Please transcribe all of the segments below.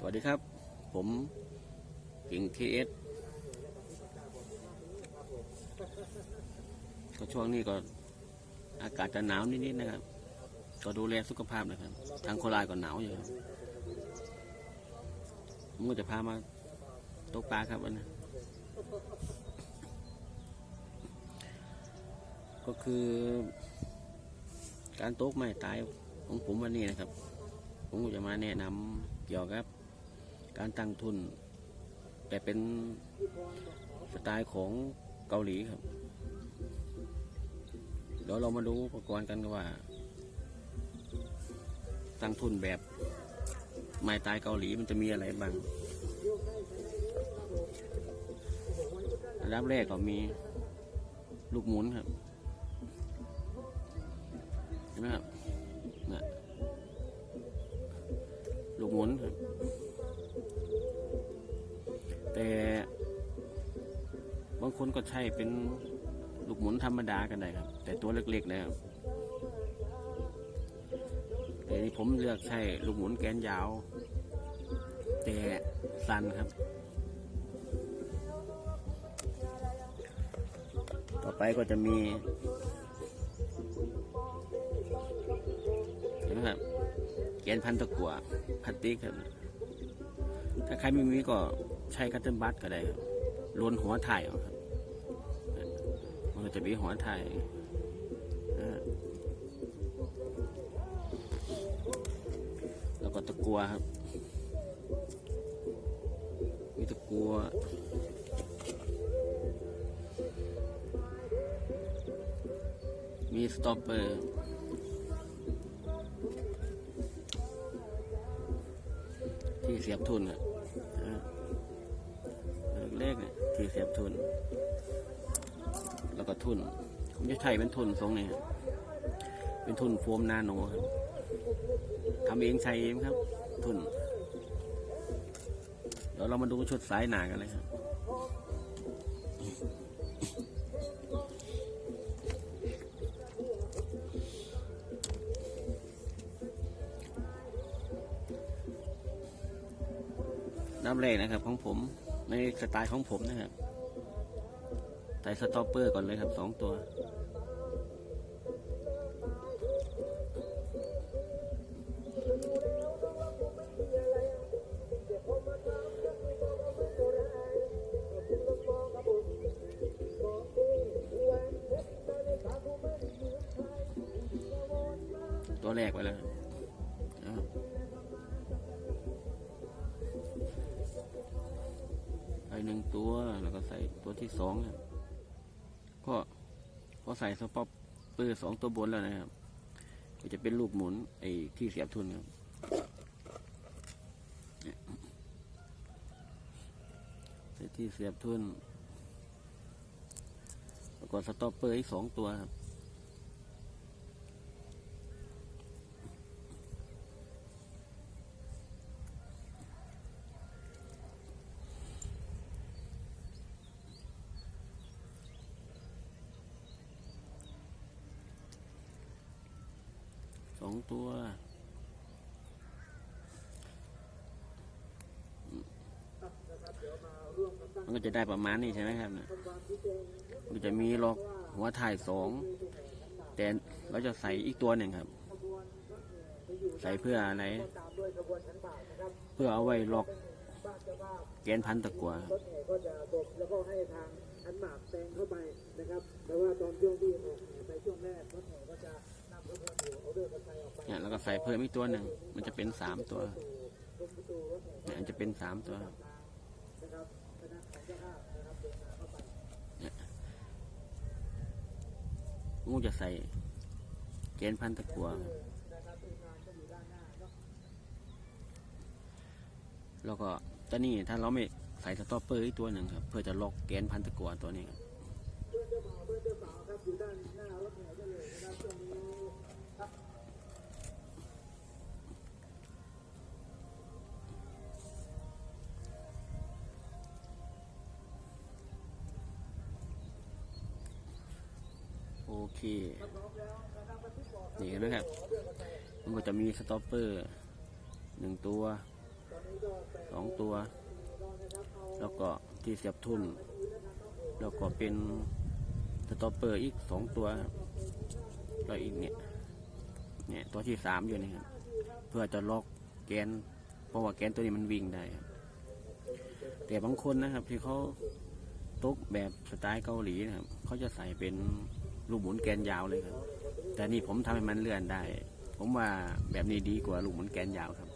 สวัสดีครับ ผมกิ่งเคเอสก็ช่วงนี้ก็อากาศจะหนาวนิดๆนะครับ ก็ดูแลสุขภาพนะครับ ทางโคราชก็หนาวอยู่ครับผมก็จะพามาตกปลาครับวันนี้ก็คือการตกไม่ตายของผมวันนี้นะครับ ผมก็จะมาแนะนำเกี่ยวกับ การตั้งทุน แต่เป็นสไตล์ของเกาหลีครับ เดี๋ยวเรามาดูอุปกรณ์กันว่า ตั้งทุนแบบไม้ตายเกาหลีมันจะมีอะไรบ้างอันดับแรกก็มีลูกหมุนครับ เห็นไหมครับน่ะลูกหมุนครับ แต่บางคนก็ใช้เป็นลูกหมุนธรรมดากันได้ครับ แต่ตัวเล็กๆนะครับแต่นี่ผมเลือกใช้ลูกหมุนแกนยาว แต่สั้นครับ ต่อไปก็จะมีเห็นไหมครับแกนพันตะกั่วพลาสติกครับ ถ้าใครไม่มีก็ ใช้คัตเติลบัตก็ได้ครับลวนหัวถ่ายครับมันก็จะมีหัวถ่ายแล้วก็ตะกัวครับ มีตะกัวมีสต็อปเปอร์ที่เสียบทุนอะ เสียบทุน แล้วก็ทุนผมจะใช้เป็นทุนทรงนี้ครับเป็นทุนโฟมนาโนครับทำเองใช้เองครับ ทุน เดี๋ยวเรามาดูชุดสายหนากันเลยครับน้ำแรกนะครับของผมในสไตล์ของผมนะครับ ใส่สต็อปเปอร์ก่อนเลยครับสองตัว ตัวแรกไปเลยนะครับใส่หนึ่งตัวแล้วก็ใส่ตัวที่สองครับ พอใส่สป๊อปเปอร์สองตัวบนแล้วนะครับ ก็จะเป็นลูกหมุนไอ้ที่เสียบทุนครับใส่ที่เสียบทุนแล้วก็สต็อปเปอร์อีกสองตัวครับ สองตัว มันก็จะได้ประมาณนี้ใช่ไหมครับเนี่ยมันก็จะมีล็อกหัวถ่ายสองแต่เราจะใส่อีกตัวหนึ่งครับ ใส่เพื่ออะไรเพื่อเอาไว้ล็อกแกนพันตะกัวครับรถแห่ก็จะบกแล้วก็ให้ทางขันหมากแซงเข้าไปนะครับแต่ว่าตอนช่วงที่ออกแห่ไปช่วงแรกรถแห่ก็จะนำรถแห่อยู่เอาเดินกันไปออกไปเนี่ยแล้วก็ใส่เพิ่มอีกตัวหนึ่งมันจะเป็นสามตัวตรงประตูรถแห่เนี่ยมันจะเป็นสามตัวครับนะครับคณะของเจ้าภาพนะครับเดินทางเข้าไป งูจะใส่แกนพันตะกัวแล้วก็ตอนนี้ถ้าเราไม่ใส่สต็อปเปอร์อีกตัวหนึ่งครับ เพื่อจะล็อกแกนพันตะกัวตัวนี้ครับ เค นี่เห็นไหมครับ มันก็จะมีสต็อปเปอร์หนึ่งตัวสองตัว แล้วก็ที่เสียบทุนแล้วก็เป็นสต็อปเปอร์อีกสองตัวแล้วอีกเนี่ย เนี่ยตัวที่สามอยู่นี่ครับ เพื่อจะล็อกแกน เพราะว่าแกนตัวนี้มันวิ่งได้ครับ แต่บางคนนะครับที่เขาตกแบบสไตล์เกาหลีนะครับ เขาจะใส่เป็น ลูกหมุนแกนยาวเลยครับ แต่นี่ผมทำให้มันเลื่อนได้ ผมว่าแบบนี้ดีกว่าลูกหมุนแกนยาวครับ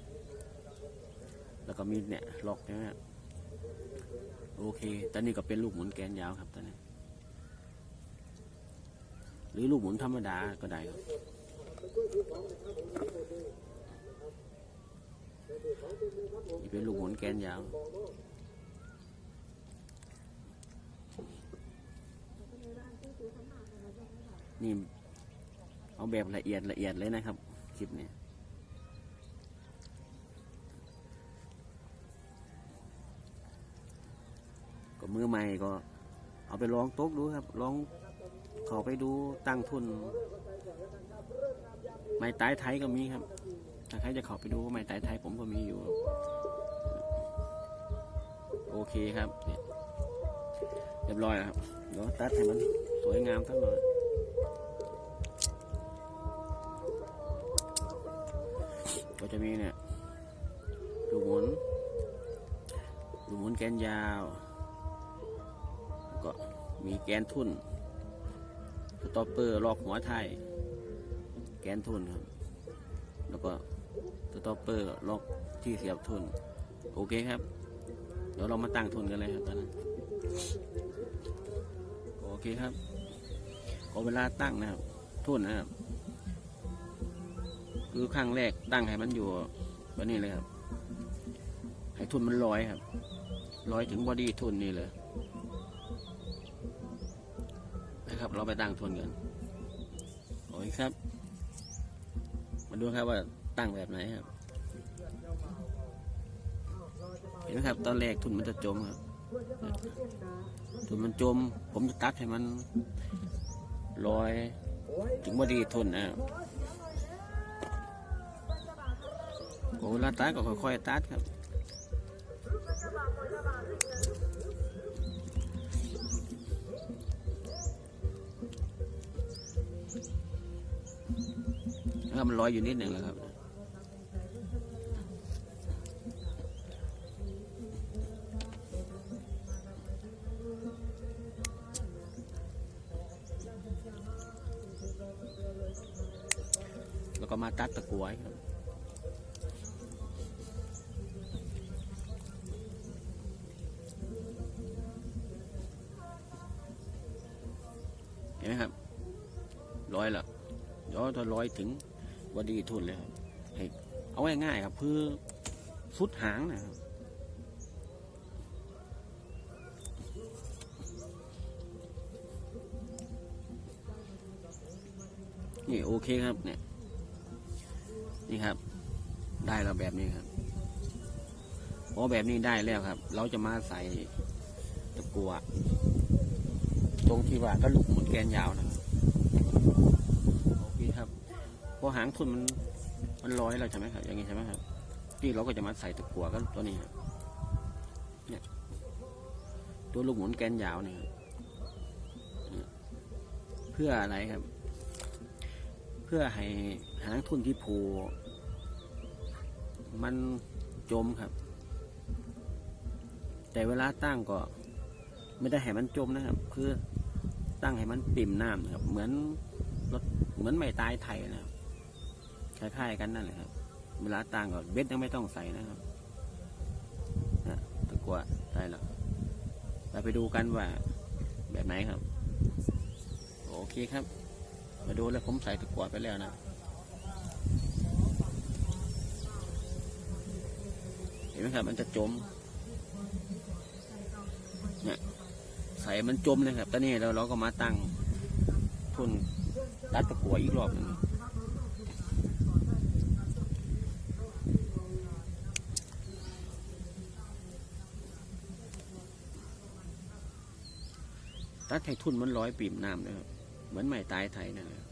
แล้วก็มีเนี่ยล็อกใช่ไหมโอเค ตอนนี้ก็เป็นลูกหมุนแกนยาวครับตอนนี้ หรือลูกหมุนธรรมดาก็ได้ครับนี่เป็นลูกหมุนแกนยาว นี่เอาแบบละเอียดละเอียดเลยนะครับ คลิปนี้ก็มือใหม่ก็ เอาไปลองโต๊กดูครับลองเข้าไปดูตั้งทุน ไม้ตายไทยก็มีครับถ้าใครจะเข้าไปดูไม้ตายไทยผมก็มีอยู่ โอเคครับเนี่ยเรียบร้อยแล้วครับเดี๋ยวตัดให้มันสวยงามสักหน่อย จะมีเนี่ยลูกหมุนลูกหมุนแกนยาว แล้วก็มีแกนทุ่นสต็อปเปอร์ลอกหัวไทย แกนทุ่นครับ แล้วก็สต็อปเปอร์ล็อกที่เสียบทุน โอเคครับ เดี๋ยวเรามาตั้งทุนกันเลยครับตอนนั้นโอเคครับขอเวลาตั้งนะครับทุนนะครับ คือครั้งแรกตั้งให้มันอยู่แบบนี้เลยครับ ให้ทุนมันลอยครับลอยถึงบอดี้ทุนนี่เลยนะครับ เราไปตั้งทุนกันโอเคครับ มาดูครับว่าตั้งแบบไหนครับ เห็นครับ ตอนแรกทุนมันจะจมครับทุนมันจม ผมจะตัดให้มันลอยถึงบอดี้ทุนนะครับ โอ้ลาตัดก็ค่อยๆตัดครับแล้วมันลอยอยู่นิดหนึ่งแล้วครับ ห็นไหมครับร้อยล้วเดี๋ยวถ้าร้อยถึงวันดีทุนเลยครับให้เอาง่ายๆครับเพื่อสุดหางนะครับนี่โอเคครับเนี่ยนี่ครับ ได้แล้วแบบนี้ครับพอแบบนี้ได้แล้วครับ เราจะมาใส่ตะกัว ตรงที่ว่าก็ลูกหมุนแกนยาวนะครับโอเคครับพอหางทุนมันมันร้อยแล้วใช่ไหมครับอย่างนี้ใช่ไหมครับที่เราก็จะมาใส่ตะกั่วก็ตัวนี้ครับเนี่ยตัวลูกหมุนแกนยาวเนี่ยครับเนี่ยเพื่ออะไรครับ เพื่อให้หางทุนที่ผูมันจมครับ แต่เวลาตั้งก็ ไม่ได้ให้มันจมนะครับ คือตั้งให้มันปิ่มน้ำนะครับ เหมือนรถเหมือนไม่ตายไทยนะครับคล้ายๆกันนั่นแหละครับ เวลาตั้งก็เบ็ดยังไม่ต้องใส่นะครับนะตะกัวได้แล้วเราไปดูกันว่าแบบไหนครับ โอเคครับ มาดูแล้วผมใส่ตะกัวไปแล้วนะเห็นไหมครับ มันจะจม เนี่ย ใส่ มันจมเลยครับ ตอนนี้เราเราก็มาตั้งทุนรัดตะกัวอีกรอบหนึ่งรัดให้ทุนมันร้อยปีมน้ำนะครับ เหมือนไม่ตายไทยนะครับ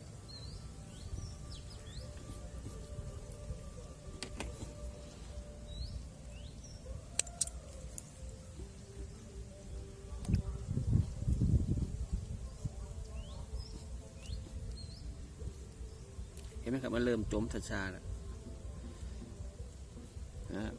ไหมครับ มันเริ่มจมช้าๆแล้วนะครับ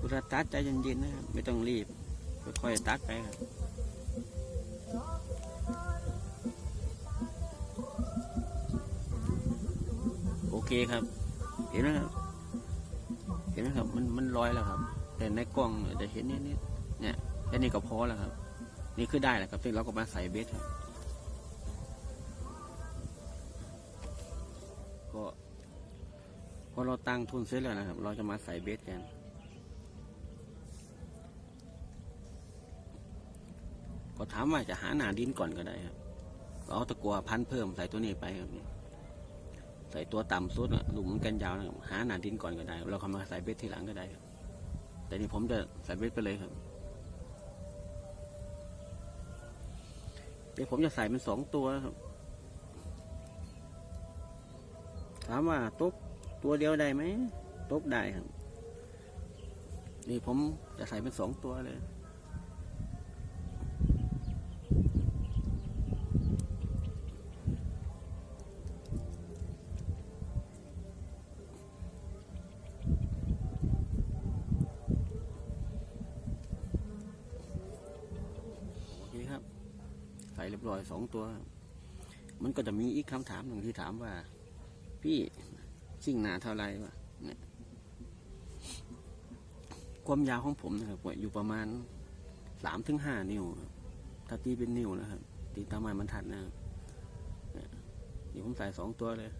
เวลาตัดใจเย็นๆนะครับ ไม่ต้องรีบ ค่อยๆตัดไปครับโอเคครับ เห็นไหมครับ เห็นไหมครับ มันมันลอยแล้วครับ แต่ในกล้องจะเห็นนิดนิดเนี่ยแค่นี้ก็พอแล้วครับ นี่คือได้แล้วครับซึ่งเราก็มาใส่เบสครับ ก็พอเราตั้งทุนเสร็จแล้วนะครับ เราจะมาใส่เบสกัน ก็ถามว่าจะหาหนาดินก่อนก็ได้ครับก็เอาตะกัวพันเพิ่มใส่ตัวนี้ไปครับนี่ใส่ตัวต่ำสุดหลุมกันยาวนะครับหาหนาดินก่อนก็ได้ เราเข้ามาใส่เบ็ดทีหลังก็ได้ครับแต่นี่ผมจะใส่เบ็ดไปเลยครับเดี๋ยวผมจะใส่เป็นสองตัวครับ ถามว่าตกตัวเดียวได้ไหมตกได้ครับ นี่ผมจะใส่เป็นสองตัวเลย บร้อยสองตัว มันก็จะมีอีกคำถามหนึ่งที่ถามว่า พี่ชิ่งหนาเท่าไรวะเนี่ยความยาวของผมนะครับอยู่ประมาณสามถึงห้านิ้วถ้าตีเป็นนิ้วนะครับตีตามไม้บรรทัดนะครับเนี่ยเดี๋ยวผมใส่สองตัวเลย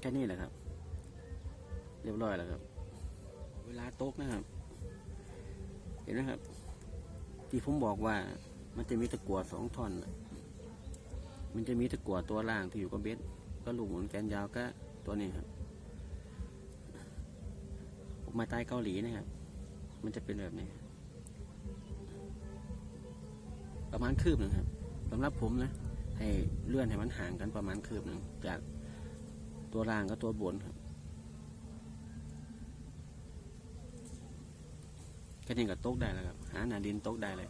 แค่นี้แหละครับ เรียบร้อยแล้วครับ เวลาตกนะครับ เห็นไหมครับ ที่ผมบอกว่ามันจะมีตะกั่วสองท่อน มันจะมีตะกั่วตัวล่างที่อยู่กับเบ็ดก็ลูกหมุนแกนยาวก็ตัวนี้ครับผมมาใต้เกาหลีนะครับ มันจะเป็นแบบนี้ ประมาณคืบหนึ่งครับสำหรับผมนะ ให้เลื่อนให้มันห่างกันประมาณคืบหนึ่งจากตัวล่างกับตัวบนครับ แค่นี้ก็ตกได้แล้วครับ หาหนาดินตกได้เลย